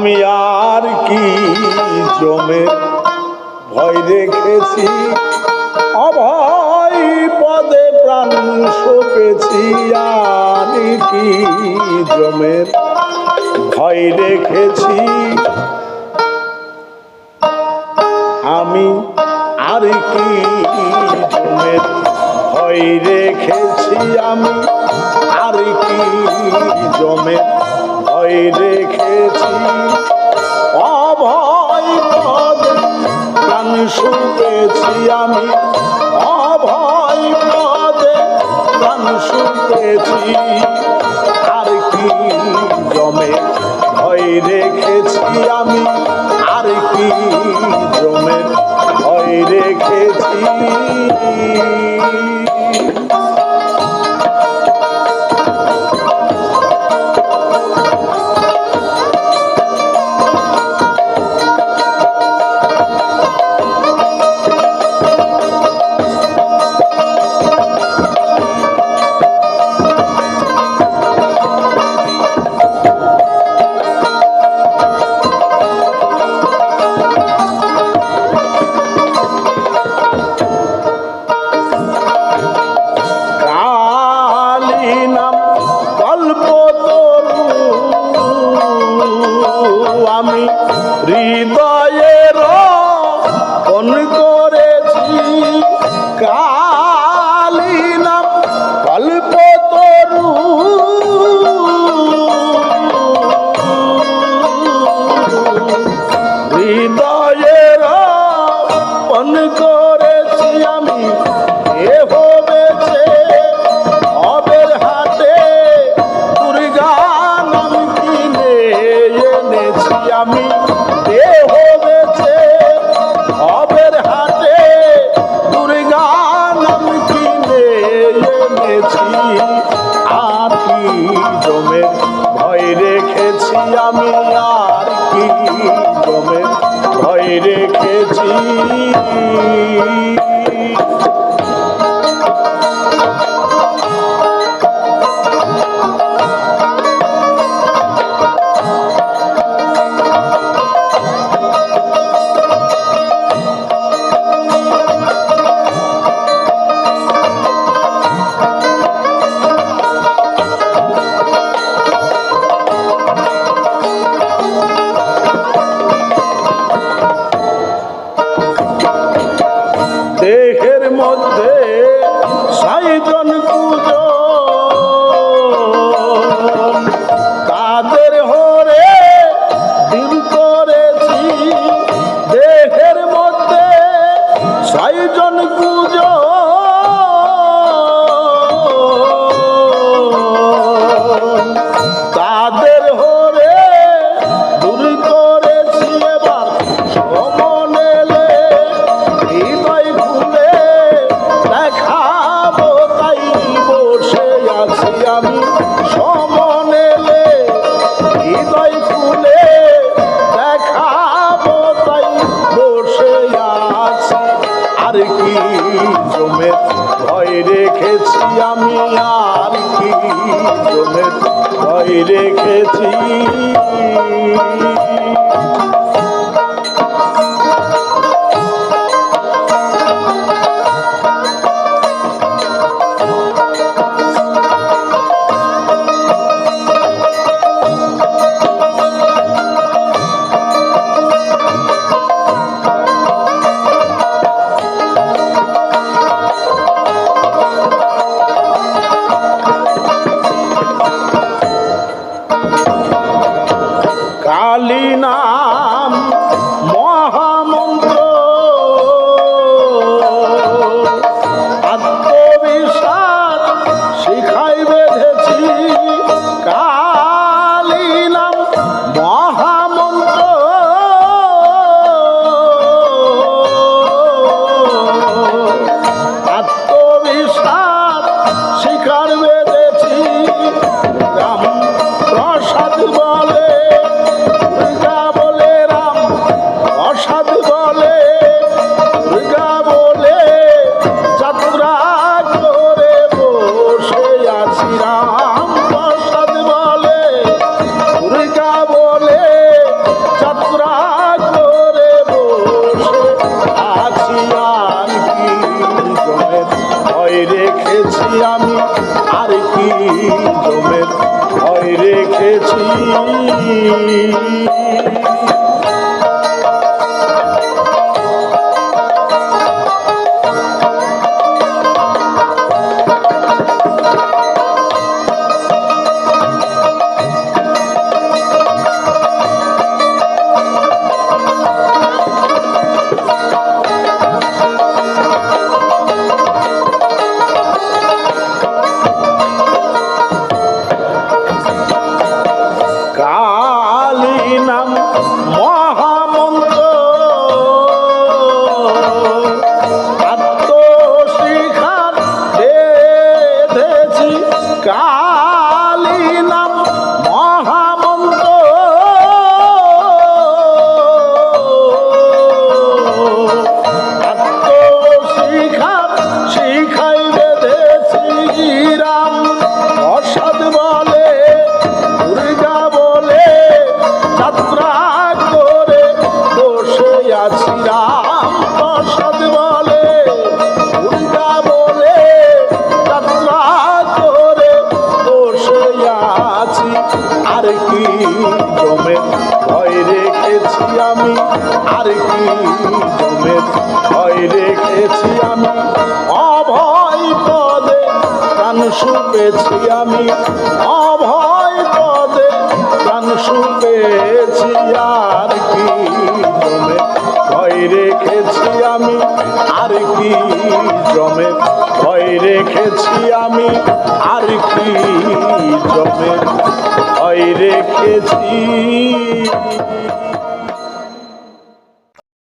আমি আর কি জমে? ভয় রেখেছি, অভয় পদে প্রাণ সপেছি, আর কি জমের ভয় রেখেছি, আমি আর কি জমের ভয় রেখেছি, আমি আর কি জমের ভয় রেখেছি অভয় পদে প্রাণ শুতেছি আমি। অভয় পদে প্রাণ শুতেছি। আর কি জমে ভয় রেখেছি আমি? আর কি জমে ভয় রেখেছি আমি হৃদয়ের আর কি জমে? ভয় রেখেছি আমি আর কি জমে? ভয় রেখেছি। জন আমি আর কি রেখেছি? রেখেছি আমি আর কি জমের ভয় রেখেছি। শুপেছি আমি। অভয় পদে প্রাণ শুপেছি আর কি ভয় রেখেছি আমি, আর কি জমে? ভয় রেখেছি আমি, আর কি জমে? ভয় রেখেছি।